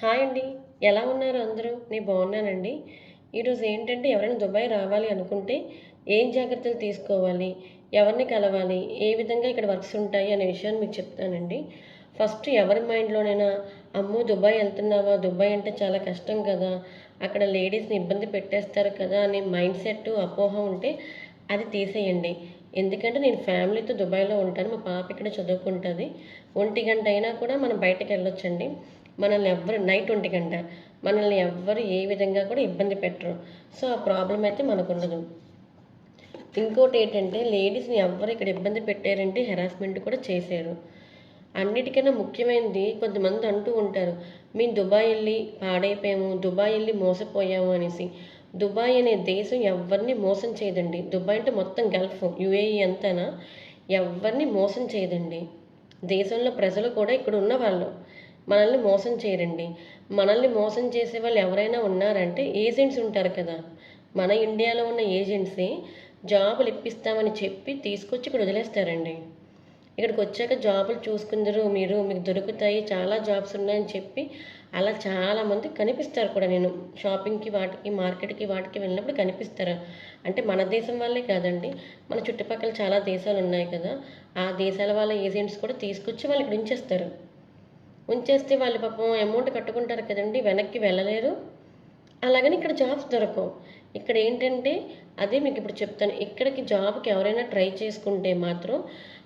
Hi అండి. ఎలా ఉన్నారు అందరూ? నేను బాగున్నానండి. ఈరోజు ఏంటంటే ఎవరైనా దుబాయ్ రావాలి అనుకుంటే ఏం జాగ్రత్తలు తీసుకోవాలి? ఎవరిని కలవాలి? ఏ విధంగా ఇక్కడ వర్క్స్ ఉంటాయి అనే విషయాన్ని మీకు చెప్తానండి. ఫస్ట్ ఎవరి మైండ్లోనైనా అమ్మో దుబాయ్ వెళ్తున్నావా? దుబాయ్ అంటే చాలా కష్టం కదా. అక్కడ లేడీస్ని ఇబ్బంది పెట్టేస్తారు కదా అనే మైండ్ సెట్ అపోహ ఉంటే అది తీసేయండి. ఎందుకంటే నేను ఫ్యామిలీతో దుబాయ్లో ఉంటాను. మా పాప ఇక్కడ చదువుకుంటుంది. ఒంటి గంట అయినా కూడా మనం బయటకు వెళ్ళొచ్చండి. మనల్ని ఎవ్వరు నైట్ ఒంటి గంట మనల్ని ఎవ్వరు ఏ విధంగా కూడా ఇబ్బంది పెట్టరు. సో ఆ ప్రాబ్లం అయితే మనకు ఉండదు ఇంకోటి ఏంటంటే లేడీస్ని ఎవ్వరు ఇక్కడ ఇబ్బంది పెట్టారంటే హెరాస్మెంట్ కూడా చేశారు. అన్నిటికైనా ముఖ్యమైనది కొంతమంది అంటూ ఉంటారు మేము దుబాయ్ వెళ్ళి పాడైపోయాము దుబాయ్ వెళ్ళి మోసపోయాము అనేసి. దుబాయ్ అనే దేశం ఎవరిని మోసం చేయదండి. దుబాయ్ అంటే మొత్తం గల్ఫ్ యుఏఈ అంతానా? ఎవరిని మోసం చేయదండి. దేశంలో ప్రజలు కూడా ఇక్కడ ఉన్న వాళ్ళు మనల్ని మోసం చేయరండి. మనల్ని మోసం చేసే వాళ్ళు ఎవరైనా ఉన్నారంటే ఏజెంట్స్ ఉంటారు కదా. మన ఇండియాలో ఉన్న ఏజెంట్సే జాబులు ఇప్పిస్తామని చెప్పి తీసుకొచ్చి ఇక్కడ వదిలేస్తారండి. ఇక్కడికి వచ్చాక జాబులు చూసుకుందరు మీరు మీకు దొరుకుతాయి చాలా జాబ్స్ ఉన్నాయని చెప్పి అలా చాలామంది కనిపిస్తారు కూడా. నేను షాపింగ్కి వాటికి మార్కెట్కి వాటికి వెళ్ళినప్పుడు కనిపిస్తారు. అంటే మన దేశం వాళ్ళే కాదండి. మన చుట్టుపక్కల చాలా దేశాలు ఉన్నాయి కదా. ఆ దేశాల వాళ్ళ ఏజెంట్స్ కూడా తీసుకొచ్చి వాళ్ళు ఇక్కడ ఉంచేస్తారు. ఉంచేస్తే వాళ్ళు పాపం అమౌంట్ కట్టుకుంటారు కదండి వెనక్కి వెళ్ళలేరు. అలాగని ఇక్కడ జాబ్స్ దొరకవు. ఇక్కడ ఏంటంటే అదే మీకు ఇప్పుడు చెప్తాను. ఇక్కడికి జాబ్కి ఎవరైనా ట్రై చేసుకుంటే మాత్రం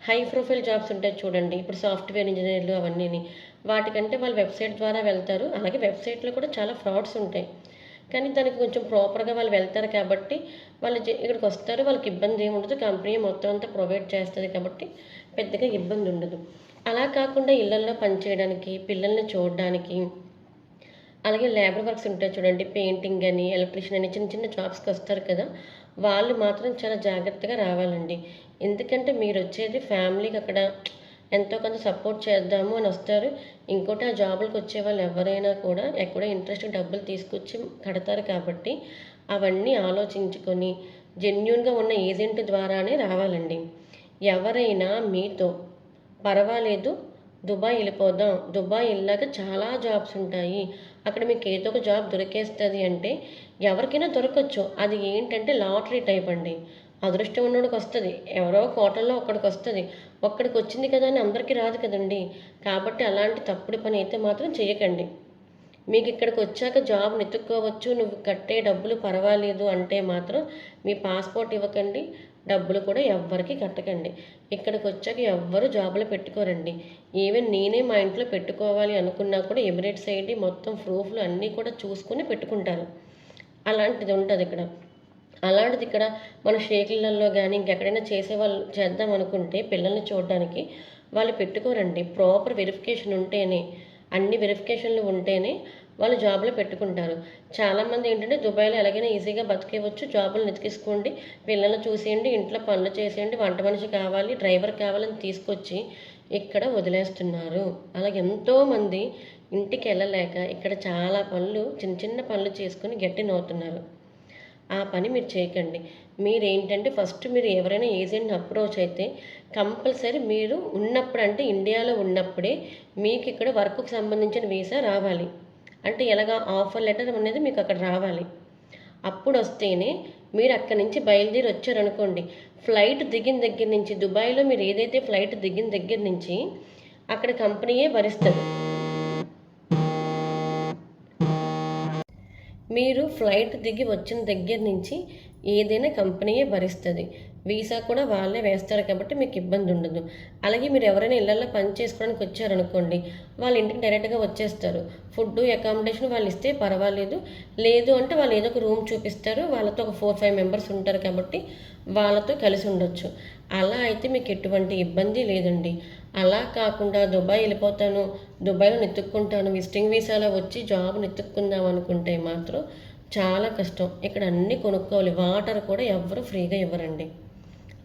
హై ప్రొఫైల్ జాబ్స్ ఉంటాయి చూడండి. ఇప్పుడు సాఫ్ట్వేర్ ఇంజనీర్లు అవన్నీ వాటికంటే వాళ్ళు వెబ్సైట్ ద్వారా వెళ్తారు. అలాగే వెబ్సైట్లో కూడా చాలా ఫ్రాడ్స్ ఉంటాయి. కానీ దానికి కొంచెం ప్రాపర్గా వాళ్ళు వెళ్తారు కాబట్టి వాళ్ళు ఇక్కడికి వస్తారు. వాళ్ళకి ఇబ్బంది ఏమి ఉండదు. కంపెనీ మొత్తం అంతా ప్రొవైడ్ చేస్తుంది కాబట్టి పెద్దగా ఇబ్బంది ఉండదు. అలా కాకుండా ఇళ్ళల్లో పనిచేయడానికి పిల్లల్ని చూడడానికి అలాగే లేబర్ వర్క్స్ ఉంటాయి చూడండి పెయింటింగ్ అని ఎలక్ట్రీషియన్ అని చిన్న చిన్న జాబ్స్కి వస్తారు కదా వాళ్ళు మాత్రం చాలా జాగ్రత్తగా రావాలండి. ఎందుకంటే మీరు వచ్చేది ఫ్యామిలీకి అక్కడ ఎంతో కొంత సపోర్ట్ చేద్దాము అని వస్తారు. ఇంకోటి ఆ జాబులకు వచ్చే వాళ్ళు ఎవరైనా కూడా ఎక్కడో ఇంట్రెస్ట్ డబ్బులు తీసుకొచ్చి కడతారు కాబట్టి అవన్నీ ఆలోచించుకొని జెన్యున్గా ఉన్న ఏజెంట్ ద్వారానే రావాలండి. ఎవరైనా మీతో పర్వాలేదు. దుబాయ్ వెళ్ళిపోదాం. దుబాయ్ వెళ్ళాక చాలా జాబ్స్ ఉంటాయి. అక్కడ మీకు ఏదో ఒక జాబ్ దొరికేస్తుంది అంటే ఎవరికైనా దొరకచ్చు. అది ఏంటంటే లాటరీ టైప్ అండి. అదృష్టం ఉన్నోడికి వస్తుంది. ఎవరో కోటల్లో ఒక్కడికి వస్తుంది. ఒక్కడికి వచ్చింది కదా అని అందరికీ రాదు కదండి. కాబట్టి అలాంటి తప్పుడు పని అయితే మాత్రం చేయకండి. మీకు ఇక్కడికి వచ్చాక జాబ్ వెతుక్కోవచ్చు. నువ్వు కట్టే డబ్బులు పర్వాలేదు అంటే మాత్రం మీ పాస్పోర్ట్ ఇవ్వకండి. డబ్బులు కూడా ఎవ్వరికి కట్టకండి. ఇక్కడికి వచ్చాక ఎవ్వరు జాబులు పెట్టుకోరండి. ఈవెన్ నేనే మా ఇంట్లో పెట్టుకోవాలి అనుకున్నా కూడా ఎమిరేట్స్ ఐడి మొత్తం ప్రూఫ్లు అన్నీ కూడా చూసుకుని పెట్టుకుంటారు. అలాంటిది ఉంటుంది ఇక్కడ. అలాంటిది ఇక్కడ మన షేకులలో కానీ ఇంకెక్కడైనా చేసేవాళ్ళు చేద్దాం అనుకుంటే పిల్లల్ని చూడడానికి వాళ్ళు పెట్టుకోరండి. ప్రాపర్ వెరిఫికేషన్ ఉంటేనే అన్ని వెరిఫికేషన్లు ఉంటేనే వాళ్ళు జాబులు పెట్టుకుంటారు. చాలామంది ఏంటంటే దుబాయ్లో ఎలాగైనా ఈజీగా బతికేవచ్చు జాబులు వెతికేసుకోండి. పిల్లల్ని చూసేయండి. ఇంట్లో పనులు చేసేయండి. వంట మనిషి కావాలి డ్రైవర్ కావాలని తీసుకొచ్చి ఇక్కడ వదిలేస్తున్నారు. అలాగే ఎంతోమంది ఇంటికి వెళ్ళలేక ఇక్కడ చాలా పనులు చిన్న చిన్న పనులు చేసుకుని గట్టినవుతున్నారు ఆ పని మీరు చేయకండి. మీరు ఏంటంటే ఫస్ట్ మీరు ఎవరైనా ఏజెంట్ని అప్రోచ్ అయితే కంపల్సరీ మీరు ఉన్నప్పుడు అంటే ఇండియాలో ఉన్నప్పుడే మీకు ఇక్కడ వర్క్కు సంబంధించిన వీసా రావాలి. అంటే ఎలాగా ఆఫర్ లెటర్ అనేది మీకు అక్కడ రావాలి. అప్పుడు వస్తేనే మీరు అక్కడి నుంచి బయలుదేరి వచ్చారనుకోండి ఫ్లైట్ దిగిన దగ్గర నుంచి దుబాయ్లో మీరు ఏదైతే ఫ్లైట్ దిగిన దగ్గర నుంచి అక్కడ కంపెనీయే భరిస్తుంది మీరు ఫ్లైట్ దిగి వచ్చిన దగ్గర నుంచి ఏదైనా కంపెనీయే భరిస్తుంది. వీసా కూడా వాళ్ళే వేస్తారు కాబట్టి మీకు ఇబ్బంది ఉండదు. అలాగే మీరు ఎవరైనా ఇళ్ళలో పని చేసుకోవడానికి వచ్చారనుకోండి వాళ్ళ ఇంటికి డైరెక్ట్గా వచ్చేస్తారు. ఫుడ్ అకామిడేషన్ వాళ్ళు ఇస్తే పర్వాలేదు. లేదు అంటే వాళ్ళు ఏదో ఒక రూమ్ చూపిస్తారు వాళ్ళతో ఒక ఫోర్ ఫైవ్ మెంబర్స్ ఉంటారు కాబట్టి వాళ్ళతో కలిసి ఉండొచ్చు. అలా అయితే మీకు ఎటువంటి ఇబ్బంది లేదండి. అలా కాకుండా దుబాయ్ వెళ్ళిపోతాను దుబాయ్లో నెత్తుక్కుంటాను విజిటింగ్ వీసాలో వచ్చి జాబ్ నెత్తుక్కుందాం అనుకుంటే మాత్రం చాలా కష్టం. ఇక్కడ అన్నీ కొనుక్కోవాలి వాటర్ కూడా ఎవరు ఫ్రీగా ఇవ్వరండి.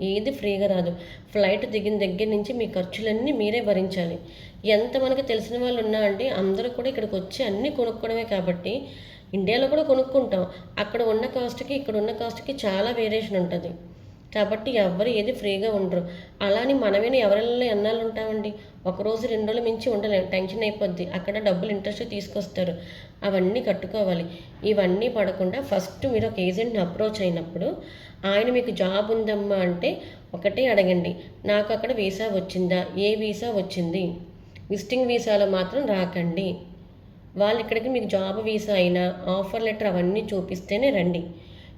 ఏది ఫ్రీగా రాదు. ఫ్లైట్ దిగిన దగ్గర నుంచి మీ ఖర్చులన్నీ మీరే భరించాలి. ఎంత మనకు తెలిసిన వాళ్ళు ఉన్నా అంటే అందరూ కూడా ఇక్కడికి వచ్చి అన్నీ కొనుక్కోవడమే కాబట్టి ఇండియాలో కూడా కొనుక్కుంటాం. అక్కడ ఉన్న కాస్ట్కి ఇక్కడ ఉన్న కాస్ట్కి చాలా వేరియేషన్ ఉంటుంది. కాబట్టి ఎవ్వరు ఏది ఫ్రీగా ఉండరు. అలాని మనమేనా ఎవరిలో ఎన్నాళ్ళు ఉంటామండి? ఒక రోజు రెండు రోజులు మించి ఉండలేం. టెన్షన్ అయిపోద్ది. అక్కడ డబ్బులు ఇంట్రెస్ట్ తీసుకొస్తారు. అవన్నీ కట్టుకోవాలి. ఇవన్నీ పడకుండా ఫస్ట్ మీరు ఒక ఏజెంట్ని అప్రోచ్ అయినప్పుడు ఆయన మీకు జాబ్ ఉందమ్మా అంటే ఒకటే అడగండి. నాకు అక్కడ వీసా వచ్చిందా? ఏ వీసా వచ్చింది? విజిటింగ్ వీసాలో మాత్రం రాకండి. వాళ్ళు ఇక్కడికి మీకు జాబ్ వీసా అయినా ఆఫర్ లెటర్ అవన్నీ చూపిస్తేనే రండి.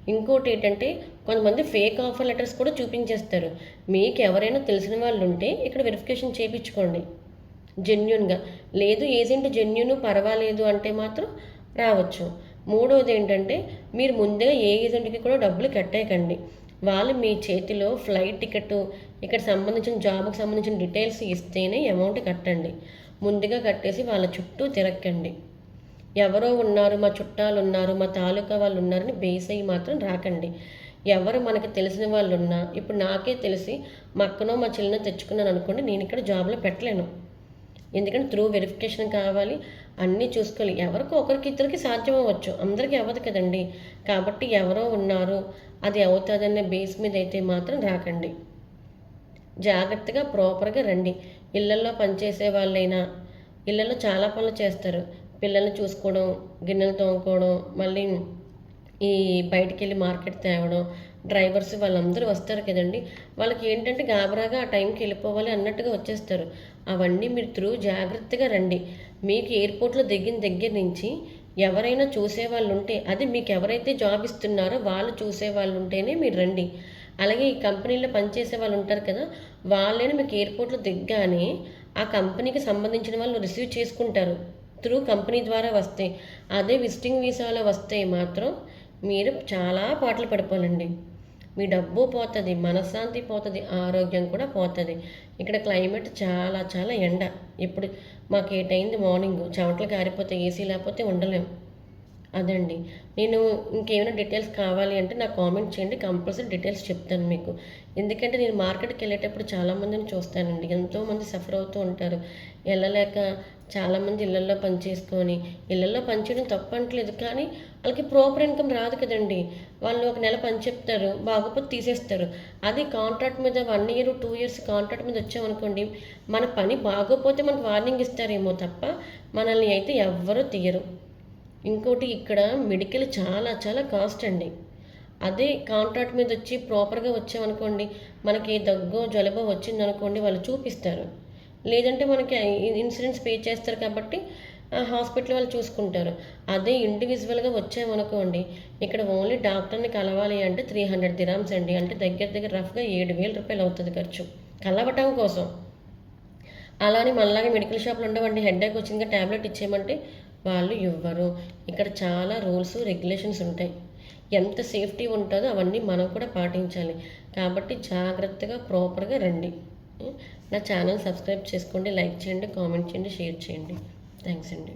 ఇంకోటి ఏంటంటే కొంతమంది ఫేక్ ఆఫర్ లెటర్స్ కూడా చూపించేస్తారు. మీకు ఎవరైనా తెలిసిన వాళ్ళు ఉంటే ఇక్కడ వెరిఫికేషన్ చేయించుకోండి. జెన్యున్గా లేదు ఏజెంట్ జెన్యున్ పర్వాలేదు అంటే మాత్రం రావచ్చు. మూడవది ఏంటంటే మీరు ముందుగా ఏ ఏజెంట్కి కూడా డబ్బులు కట్టేయకండి వాళ్ళు మీ చేతిలో ఫ్లైట్ టికెట్ ఇక్కడ సంబంధించిన జాబ్కి సంబంధించిన డీటెయిల్స్ ఇస్తేనే అమౌంట్ కట్టండి. ముందుగా కట్టేసి వాళ్ళ చుట్టూ తిరక్కండి. ఎవరో ఉన్నారు మా చుట్టాలు ఉన్నారు మా తాలూకా వాళ్ళు ఉన్నారని బేస్ అయ్యి మాత్రం రాకండి. ఎవరు మనకి తెలిసిన వాళ్ళు ఉన్నా ఇప్పుడు నాకే తెలిసి మా అక్కనో మా చెల్లినో తెచ్చుకున్నాను అనుకోండి నేను ఇక్కడ జాబ్లో పెట్టలేను. ఎందుకంటే త్రూ వెరిఫికేషన్ కావాలి అన్నీ చూసుకోవాలి. ఎవరికో ఒకరికి ఇద్దరికి సాధ్యం అవ్వచ్చు. అందరికీ అవ్వదు కదండి. కాబట్టి ఎవరో ఉన్నారు అది అవుతుందనే బేస్ మీద అయితే మాత్రం రాకండి. జాగ్రత్తగా ప్రాపర్గా రండి. ఇళ్ళల్లో పనిచేసే వాళ్ళైనా ఇళ్ళల్లో చాలా పనులు చేస్తారు. పిల్లల్ని చూసుకోవడం గిన్నెలు తోముకోవడం మళ్ళీ ఈ బయటికి వెళ్ళి మార్కెట్ తేవడం డ్రైవర్స్ వాళ్ళందరూ వస్తారు కదండి. వాళ్ళకి ఏంటంటే గాబరాగా ఆ టైంకి వెళ్ళిపోవాలి అన్నట్టుగా వచ్చేస్తారు. అవన్నీ మీరు త్రూ జాగ్రత్తగా రండి. మీకు ఎయిర్పోర్ట్లో దిగిన దగ్గర నుంచి ఎవరైనా చూసే వాళ్ళు ఉంటే అది మీకు ఎవరైతే జాబ్ ఇస్తున్నారో వాళ్ళు చూసే వాళ్ళు ఉంటేనే మీరు రండి. అలాగే ఈ కంపెనీలో పనిచేసే వాళ్ళు ఉంటారు కదా వాళ్ళని మీకు ఎయిర్పోర్ట్లో దిగ్గానే ఆ కంపెనీకి సంబంధించిన వాళ్ళు రిసీవ్ చేసుకుంటారు. త్రూ కంపెనీ ద్వారా వస్తే అదే విజిటింగ్ వీసాలో వస్తే మాత్రం మీరు చాలా పాటలు పడిపోనండి. మీ డబ్బు పోతుంది మనశ్శాంతి పోతుంది ఆరోగ్యం కూడా పోతుంది. ఇక్కడ క్లైమేట్ చాలా చాలా ఎండ. ఇప్పుడు మాకు ఏటైంది మార్నింగ్. చెమటలు కారిపోతే ఏసీ లేకపోతే ఉండలేం. అదండి. నేను ఇంకేమైనా డీటెయిల్స్ కావాలి అంటే నాకు కామెంట్ చేయండి. కంపల్సరీ డీటెయిల్స్ చెప్తాను మీకు. ఎందుకంటే నేను మార్కెట్కి వెళ్ళేటప్పుడు చాలామందిని చూస్తానండి. ఎంతోమంది సఫర్ అవుతూ ఉంటారు. వెళ్ళలేక చాలామంది ఇళ్ళల్లో పనిచేసుకొని ఇళ్ళల్లో పనిచేయడం తప్పంటలేదు కానీ వాళ్ళకి ప్రాపర్ ఇన్కమ్ రాదు కదండి. వాళ్ళు ఒక నెల పని చెప్తారు బాగోపోతే తీసేస్తారు. అది కాంట్రాక్ట్ మీద one year two years contract మీద వచ్చామనుకోండి మన పని బాగోపోతే మనకు వార్నింగ్ ఇస్తారేమో తప్ప మనల్ని అయితే ఎవ్వరూ తీయరు. ఇంకోటి ఇక్కడ మెడికల్ చాలా చాలా కాస్ట్ అండి. అదే కాంట్రాక్ట్ మీద వచ్చి ప్రాపర్గా వచ్చామనుకోండి మనకి దగ్గు జలుబు వచ్చిందనుకోండి వాళ్ళు చూపిస్తారు. లేదంటే మనకి ఇన్సూరెన్స్ పే చేస్తారు కాబట్టి హాస్పిటల్ వాళ్ళు చూసుకుంటారు. అదే ఇండివిజువల్గా వచ్చామనుకోండి ఇక్కడ ఓన్లీ డాక్టర్ని కలవాలి అంటే త్రీ హండ్రెడ్ దిరామ్స్ అండి. అంటే దగ్గర దగ్గర రఫ్గా ఏడు వేల రూపాయలు అవుతుంది ఖర్చు. కలవటం కోసం. అలానే మళ్ళాగా మెడికల్ షాప్లో ఉండవండి. హెడ్ఏక్ వచ్చిందిగా ట్యాబ్లెట్ ఇచ్చేయమంటే వాళ్ళు ఇవ్వరు. ఇక్కడ చాలా రూల్స్ రెగ్యులేషన్స్ ఉంటాయి. ఎంత సేఫ్టీ ఉంటుందో అవన్నీ మనం కూడా పాటించాలి. కాబట్టి జాగ్రత్తగా ప్రాపర్గా రండి. నా ఛానల్ సబ్స్క్రైబ్ చేసుకోండి లైక్ చేయండి కామెంట్ చేయండి షేర్ చేయండి. థ్యాంక్స్ అండి.